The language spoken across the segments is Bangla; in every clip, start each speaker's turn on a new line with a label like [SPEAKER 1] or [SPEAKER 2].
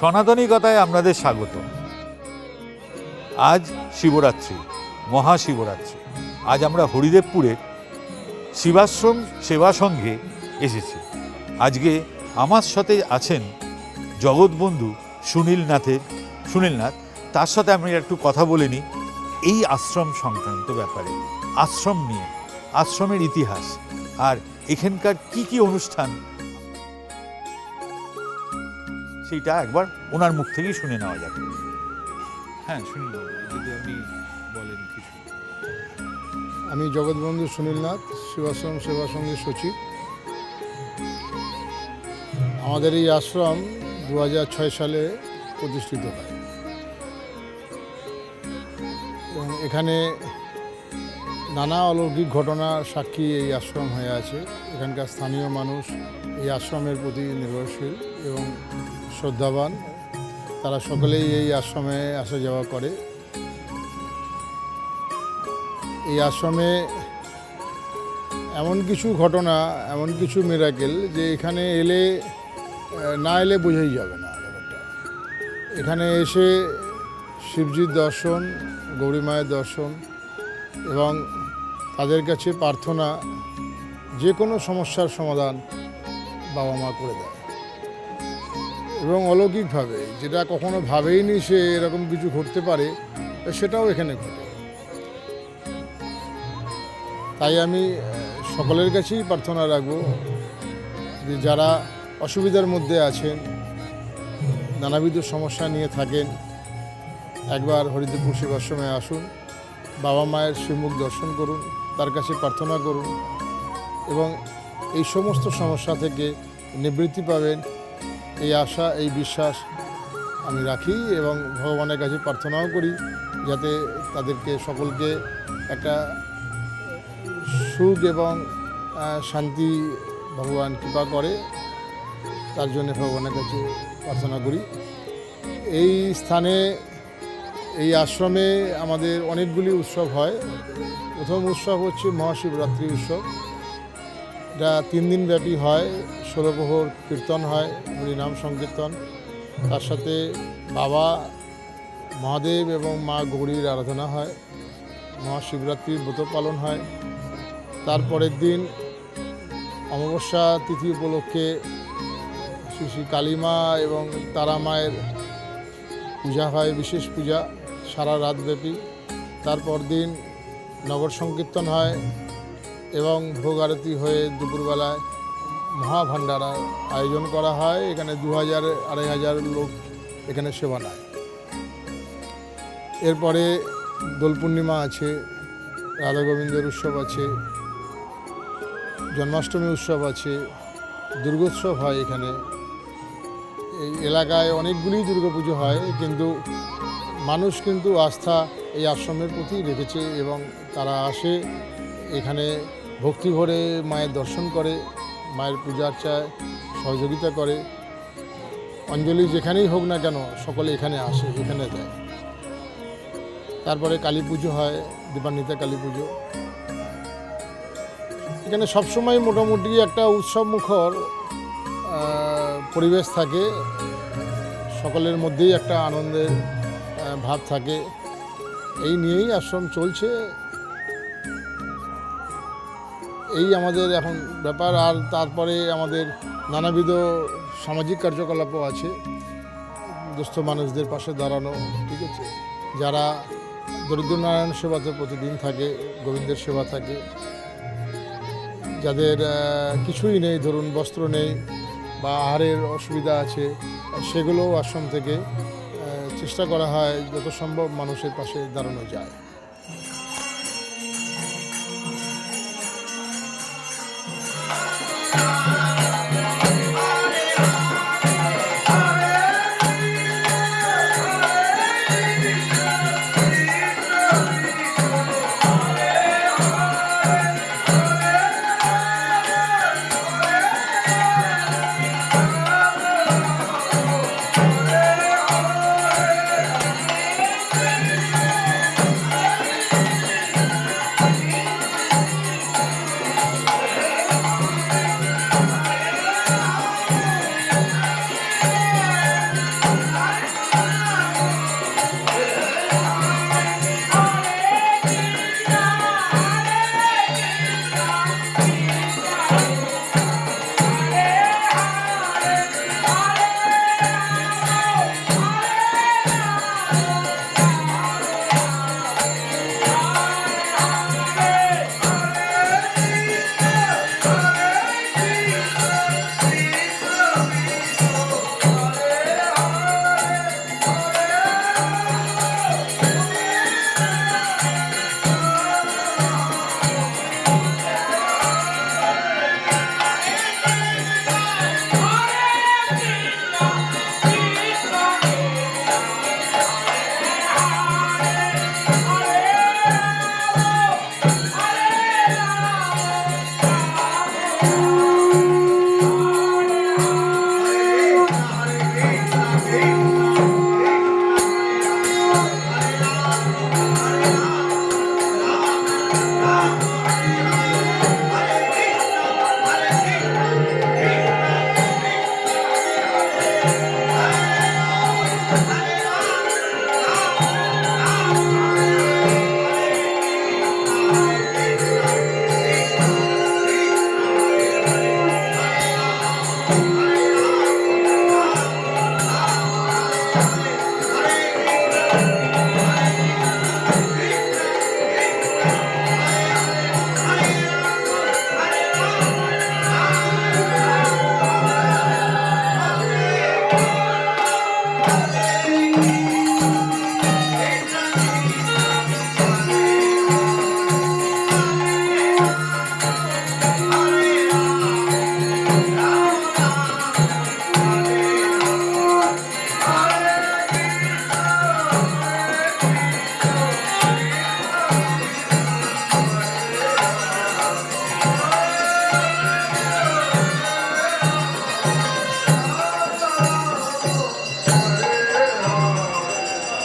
[SPEAKER 1] সনাতনিকতায় আপনাদের স্বাগত। আজ শিবরাত্রি, মহাশিবরাত্রি। আজ আমরা হরিদেবপুরে শিবাশ্রম সেবা সংঘে এসেছি। আজকে আমার সাথে আছেন জগৎবন্ধু সুনীল নাথের। সুনীল নাথ, তার সাথে আমি একটু কথা বলে নিই এই আশ্রম সংক্রান্ত ব্যাপারে। আশ্রম নিয়ে, আশ্রমের ইতিহাস আর এখানকার কি কি অনুষ্ঠান সেইটা একবার ওনার মুখ থেকেই শুনে নেওয়া যাক। হ্যাঁ শুনুন যদি আপনি বলেন কিছু।
[SPEAKER 2] আমি জগৎবন্ধু সুনীলনাথ শিবাশ্রম সেবা সঙ্গীর সচিব। আমাদের এই আশ্রম দু ছয় সালে প্রতিষ্ঠিত হয়। এবং এখানে নানা অলৌকিক ঘটনার সাক্ষী এই আশ্রম হয়ে আছে। এখানকার স্থানীয় মানুষ এই আশ্রমের প্রতি নির্ভরশীল এবং শ্রদ্ধাবান। তারা সকলেই এই আশ্রমে আসা যাওয়া করে। এই আশ্রমে এমন কিছু ঘটনা, এমন কিছু মেরাকেল যে এখানে এলে, না এলে বোঝাই যাবে না এখানে এসে শিবজির দর্শন, গৌরী মায়ের দর্শন এবং তাদের কাছে প্রার্থনা যে কোনো সমস্যার সমাধান বাবা মা করে দেয়। এবং অলৌকিকভাবে, যেটা কখনো ভাবেইনি সে এরকম কিছু ঘটতে পারে, সেটাও এখানে ঘটে। তাই আমি সকলের কাছেই প্রার্থনা রাখব যে যারা অসুবিধার মধ্যে আছেন, নানাবিধ সমস্যা নিয়ে থাকেন, একবার হরিদেবপুর শিবাশ্রমে আসুন, বাবা মায়ের শ্রীমুখ দর্শন করুন, তার কাছে প্রার্থনা করুন, এবং এই সমস্ত সমস্যা থেকে নিবৃত্তি পাবেন এই আশা, এই বিশ্বাস আমি রাখি এবং ভগবানের কাছে প্রার্থনাও করি যাতে তাদেরকে সকলকে একটা সুখ এবং শান্তি ভগবান কৃপা করে। তার জন্য ভগবানের কাছে প্রার্থনা করি। এই স্থানে, এই আশ্রমে আমাদের অনেকগুলি উৎসব হয়। প্রথম উৎসব হচ্ছে মহাশিবরাত্রি উৎসব। এটা তিন দিন ব্যাপী হয় ষোলো প্রহর কীর্তন হয়, হরিনাম সংকীর্তন। তার সাথে বাবা মহাদেব এবং মা গৌরীর আরাধনা হয়, মহাশিবরাত্রির ব্রত পালন হয়। তারপরের দিন অমাবস্যা তিথি উপলক্ষে শ্রী শ্রী কালীমা এবং তারা মায়ের পূজা হয়, বিশেষ পূজা, সারা রাতব্যাপী তারপর দিন নগর সংকীর্তন হয় এবং ভোগ আরতি হয়ে দুপুরবেলায় মহাভাণ্ডারা আয়োজন করা হয়। এখানে দু হাজার, আড়াই হাজার লোক এখানে সেবা নেয়। এরপরে দোল পূর্ণিমা আছে, রাধা গোবিন্দের উৎসব আছে, জন্মাষ্টমী উৎসব আছে, দুর্গোৎসব হয় এখানে। এই এলাকায় অনেকগুলি দুর্গাপুজো হয়, কিন্তু মানুষ কিন্তু আস্থা এই আশ্রমের প্রতি রেখেছে এবং তারা আসে এখানে ভক্তি ভরে মায়ের দর্শন করে, মায়ের পূজা আর্চায় সহযোগিতা করে। অঞ্জলি যেখানেই হোক না কেন, সকলে এখানে আসে, এখানে দেয় তারপরে কালী পুজো হয়, দীপান্বিতা কালী পুজো। এখানে সবসময় মোটামুটি একটা উৎসব মুখর পরিবেশ থাকে। সকলের মধ্যেই একটা আনন্দের ভাব থাকে। এই নিয়েই আশ্রম চলছে। এই আমাদের এখন ব্যাপার, আর তারপরে আমাদের নানাবিধ সামাজিক কার্যকলাপও আছে। দুস্থ মানুষদের পাশে দাঁড়ানো, ঠিক আছে? যারা দরিদ্র নারায়ণ সেবাতে প্রতিদিন থাকে, গোবিন্দের সেবা থাকে। যাদের কিছুই নেই, ধরুন বস্ত্র নেই বা আহারের অসুবিধা আছে সেগুলো আশ্রম থেকে চেষ্টা করা হয় যত সম্ভব মানুষের পাশে দাঁড়ানো যায়।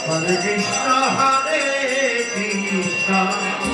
[SPEAKER 3] হরে কৃষ্ণ হরে কৃষ্ণ।